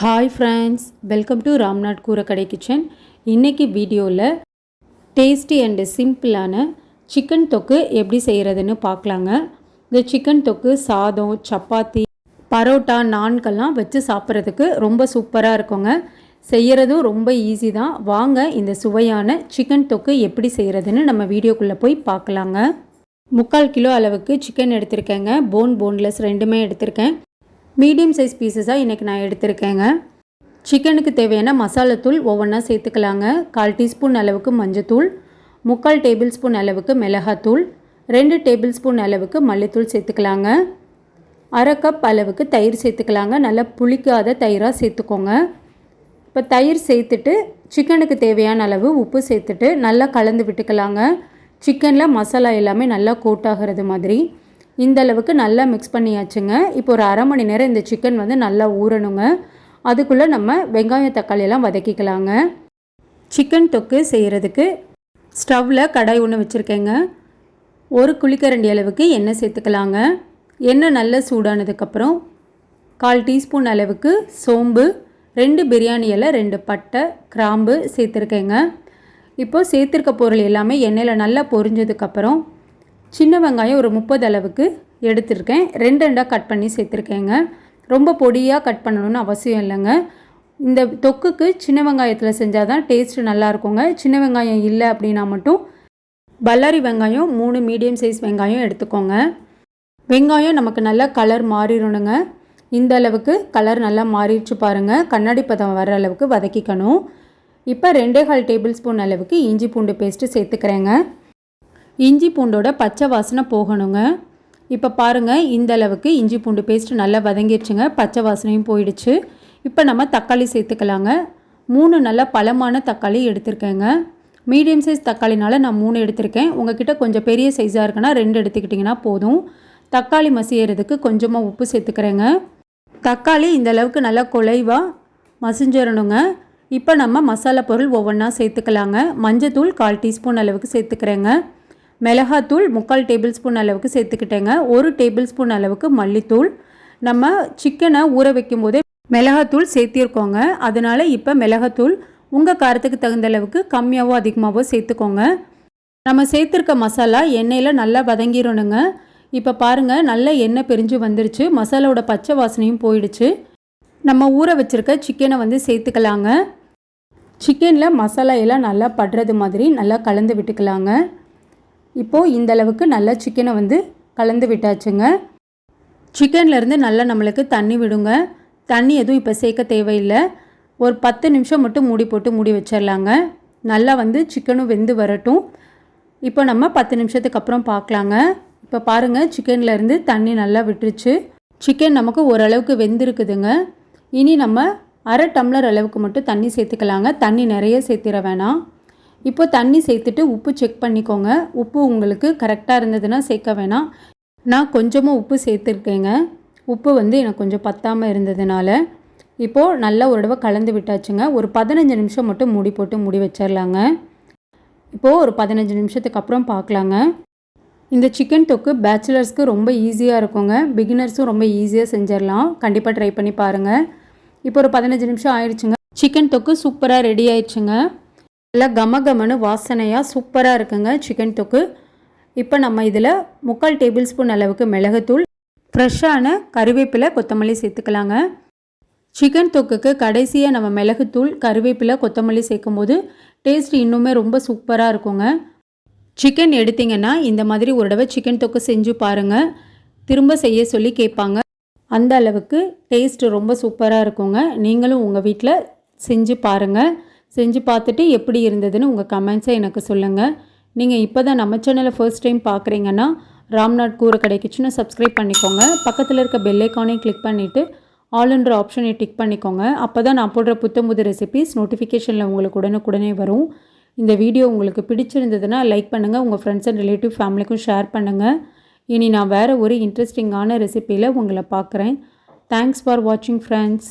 Hi friends welcome to Ramnath Koorakadai kitchen இன்றைக்கி வீடியோவில் tasty and சிம்பிளான சிக்கன் தொக்கு எப்படி செய்கிறதுன்னு பார்க்கலாங்க. இந்த சிக்கன் தொக்கு சாதம் சப்பாத்தி பரோட்டா நான்கெல்லாம் வச்சு சாப்பிட்றதுக்கு ரொம்ப சூப்பராக இருக்குங்க. செய்கிறதும் ரொம்ப ஈஸி தான். வாங்க இந்த சுவையான சிக்கன் தொக்கு எப்படி செய்கிறதுன்னு நம்ம வீடியோக்குள்ளே போய் பார்க்கலாங்க. முக்கால் கிலோ அளவுக்கு சிக்கன் எடுத்திருக்கேங்க. போன் போன்லெஸ் ரெண்டுமே எடுத்திருக்கேன். மீடியம் சைஸ் பீசஸாக இன்றைக்கி நான் எடுத்திருக்கேங்க. சிக்கனுக்கு தேவையான மசாலாத்தூள் ஒவ்வொன்றா சேர்த்துக்கலாங்க. கால் டீஸ்பூன் அளவுக்கு மஞ்சத்தூள் முக்கால் டேபிள் ஸ்பூன் அளவுக்கு மிளகாத்தூள் ரெண்டு டேபிள் ஸ்பூன் அளவுக்கு மல்லித்தூள் சேர்த்துக்கலாங்க. அரை கப் அளவுக்கு தயிர் சேர்த்துக்கலாங்க. நல்லா புளிக்காத தயிராக சேர்த்துக்கோங்க. இப்போ தயிர் சேர்த்துட்டு சிக்கனுக்கு தேவையான அளவு உப்பு சேர்த்துட்டு நல்லா கலந்து விட்டுக்கலாங்க. சிக்கனில் மசாலா எல்லாமே நல்லா கோட் ஆகிறது மாதிரி. இந்த அளவுக்கு நல்லா மிக்ஸ் பண்ணியாச்சுங்க. இப்போ ஒரு அரை மணி நேரம் இந்த சிக்கன் வந்து நல்லா ஊறணுங்க. அதுக்குள்ளே நம்ம வெங்காயம் தக்காளியெல்லாம் வதக்கிக்கலாங்க. சிக்கன் தொக்கு செய்கிறதுக்கு ஸ்டவ்வில் கடாய் ஒன்று வச்சுருக்கேங்க. ஒரு குளிக்கரண்டி அளவுக்கு எண்ணெய் சேர்த்துக்கலாங்க. எண்ணெய் நல்லா சூடானதுக்கப்புறம் கால் டீஸ்பூன் அளவுக்கு சோம்பு ரெண்டு பிரியாணி இலை ரெண்டு பட்டை கிராம்பு சேர்த்துருக்கேங்க. இப்போது சேர்த்துருக்க பொருள் எல்லாமே எண்ணெயில் நல்லா பொரிஞ்சதுக்கப்புறம் சின்ன வெங்காயம் ஒரு முப்பது அளவுக்கு எடுத்திருக்கேன். ரெண்டு ரெண்டாக கட் பண்ணி சேர்த்துருக்கேங்க. ரொம்ப பொடியாக கட் பண்ணணும்னு அவசியம் இல்லைங்க. இந்த தொக்குக்கு சின்ன வெங்காயத்தில் செஞ்சால் தான் டேஸ்ட்டு நல்லா இருக்குங்க. சின்ன வெங்காயம் இல்லை அப்படின்னா மட்டும் பல்லாரி வெங்காயம் மூணு மீடியம் சைஸ் வெங்காயம் எடுத்துக்கோங்க. வெங்காயம் நமக்கு நல்லா கலர் மாறிடணுங்க. இந்த அளவுக்கு கலர் நல்லா மாறிடுச்சு பாருங்கள் கண்ணாடி பதம் வர அளவுக்கு வதக்கிக்கணும். இப்போ ரெண்டே கால் டேபிள் ஸ்பூன் அளவுக்கு இஞ்சி பூண்டு பேஸ்ட்டு சேர்த்துக்கிறேங்க. இஞ்சி பூண்டோட பச்சை வாசனை போகணுங்க. இப்போ பாருங்கள் இந்த அளவுக்கு இஞ்சி பூண்டு பேஸ்ட்டு நல்லா வதங்கிடுச்சுங்க. பச்சை வாசனையும் போயிடுச்சு. இப்போ நம்ம தக்காளி சேர்த்துக்கலாங்க. மூணு நல்ல பழமான தக்காளி எடுத்திருக்கேங்க. மீடியம் சைஸ் தக்காளினால் நான் மூணு எடுத்திருக்கேன். உங்ககிட்ட கொஞ்சம் பெரிய சைஸாக இருக்குன்னா ரெண்டு எடுத்துக்கிட்டிங்கன்னா போதும். தக்காளி மசியறதுக்கு கொஞ்சமாக உப்பு சேர்த்துக்கிறேங்க. தக்காளி இந்த அளவுக்கு நல்லா குலைவாக மசிஞ்சிடணுங்க இப்போ நம்ம மசாலா பொருள் ஒவ்வொன்றா சேர்த்துக்கலாங்க. மஞ்சத்தூள் கால் டீஸ்பூன் அளவுக்கு சேர்த்துக்கிறேங்க. மிளகாத்தூள் முக்கால் டேபிள் ஸ்பூன் அளவுக்கு சேர்த்துக்கிட்டேங்க. ஒரு டேபிள் ஸ்பூன் அளவுக்கு மல்லித்தூள். நம்ம சிக்கனை ஊற வைக்கும் போதே மிளகாத்தூள் சேர்த்திருக்கோங்க. அதனால் இப்போ மிளகாத்தூள் உங்கள் காரத்துக்கு தகுந்த அளவுக்கு கம்மியாகவோ அதிகமாகவோ சேர்த்துக்கோங்க. நம்ம சேர்த்துருக்க மசாலா எண்ணெயில் நல்லா வதங்கிடணுங்க இப்போ பாருங்கள் நல்ல எண்ணெய் பிரிஞ்சு வந்துருச்சு. மசாலாவோட பச்சை வாசனையும் போயிடுச்சு. நம்ம ஊற வச்சுருக்க சிக்கனை வந்து சேர்த்துக்கலாங்க. சிக்கனில் மசாலா எல்லாம் நல்லா படுறது மாதிரி நல்லா கலந்து விட்டுக்கலாங்க. இப்போது இந்த அளவுக்கு நல்லா சிக்கனை வந்து கலந்து விட்டாச்சுங்க. சிக்கன்லேருந்து நல்லா நம்மளுக்கு தண்ணி விடுங்க. தண்ணி எதுவும் இப்போ சேர்க்க தேவையில்லை. ஒரு பத்து நிமிஷம் மட்டும் மூடி போட்டு மூடி வச்சிடலாங்க நல்லா வந்து சிக்கனும் வெந்து வரட்டும். இப்போ நம்ம பத்து நிமிஷத்துக்கு அப்புறம் பார்க்கலாங்க. இப்போ பாருங்கள் சிக்கன்லேருந்து தண்ணி நல்லா விட்டுருச்சு. சிக்கன் நமக்கு ஓரளவுக்கு வெந்திருக்குதுங்க. இனி நம்ம அரை டம்ளர் அளவுக்கு மட்டும் தண்ணி சேர்த்துக்கலாங்க. தண்ணி நிறைய சேர்த்திட வேணாம். இப்போ தண்ணி சேர்த்துட்டு உப்பு செக் பண்ணிக்கோங்க. உப்பு உங்களுக்கு கரெக்டாக இருந்ததுன்னா சேர்க்க வேணாம். நான் கொஞ்சமாக உப்பு சேர்த்துருக்கேங்க. உப்பு வந்து எனக்கு கொஞ்சம் பத்தாமல் இருந்ததுனால. இப்போது நல்லா ஒரு தடவை கலந்து விட்டாச்சுங்க. ஒரு பதினஞ்சு நிமிஷம் மட்டும் மூடி போட்டு மூடி வச்சிடலாங்க இப்போது ஒரு பதினஞ்சு நிமிஷத்துக்கு அப்புறம் பார்க்கலாங்க இந்த சிக்கன் தொக்கு பேச்சுலர்ஸ்க்கு ரொம்ப ஈஸியாக இருக்குங்க. பிகினர்ஸும் ரொம்ப ஈஸியாக செஞ்சிடலாம் கண்டிப்பாக ட்ரை பண்ணி பாருங்கள் இப்போ ஒரு பதினஞ்சு நிமிஷம் ஆயிடுச்சுங்க. சிக்கன் தொக்கு சூப்பராக ரெடி ஆயிடுச்சுங்க. நல்லா கம கமனு வாசனையாக சூப்பராக இருக்குங்க சிக்கன் தொக்கு. இப்போ நம்ம இதில் முக்கால் டேபிள் ஸ்பூன் அளவுக்கு மிளகுத்தூள் ஃப்ரெஷ்ஷான கருவேப்பிலை கொத்தமல்லி சேர்த்துக்கலாங்க. சிக்கன் தொக்குக்கு கடைசியாக நம்ம மிளகுத்தூள் கருவேப்பிலை கொத்தமல்லி சேர்க்கும் போது டேஸ்ட் இன்னுமே ரொம்ப சூப்பராக இருக்குங்க. சிக்கன் எடுத்திங்கன்னா இந்த மாதிரி ஒரு தடவை சிக்கன் தொக்கு செஞ்சு பாருங்கள் திரும்ப செய்ய சொல்லி கேட்பாங்க. அந்த அளவுக்கு டேஸ்ட்டு ரொம்ப சூப்பராக இருக்குங்க. நீங்களும் உங்கள் வீட்டில் செஞ்சு பாருங்கள் செஞ்சு பார்த்துட்டு எப்படி இருந்ததுன்னு உங்கள் கமெண்ட்ஸை எனக்கு சொல்லுங்கள் நீங்கள் இப்போ தான் நம்ம சேனலை ஃபர்ஸ்ட் டைம் பார்க்குறீங்கன்னா ராம்நாத் கூரை கடை கிச்சனை சப்ஸ்கிரைப் பண்ணிக்கோங்க. பக்கத்தில் இருக்க பெல்லைக்கானையும் கிளிக் பண்ணிவிட்டு ஆல்ன்ற ஆப்ஷனை டிக் பண்ணிக்கோங்க. அப்போ தான் நான் போடுற புத்தம்புது ரெசிபிஸ் நோட்டிஃபிகேஷனில் உங்களுக்கு உடனுக்குடனே வரும். இந்த வீடியோ உங்களுக்கு பிடிச்சிருந்ததுன்னா லைக் பண்ணுங்கள் உங்கள் ஃப்ரெண்ட்ஸ் அண்ட் ரிலேட்டிவ் ஃபேமிலிக்கும் ஷேர் பண்ணுங்கள் இனி நான் வேறு ஒரு இன்ட்ரெஸ்டிங்கான ரெசிப்பியில் உங்களை பார்க்குறேன். தேங்க்ஸ் ஃபார் வாட்சிங் ஃப்ரெண்ட்ஸ்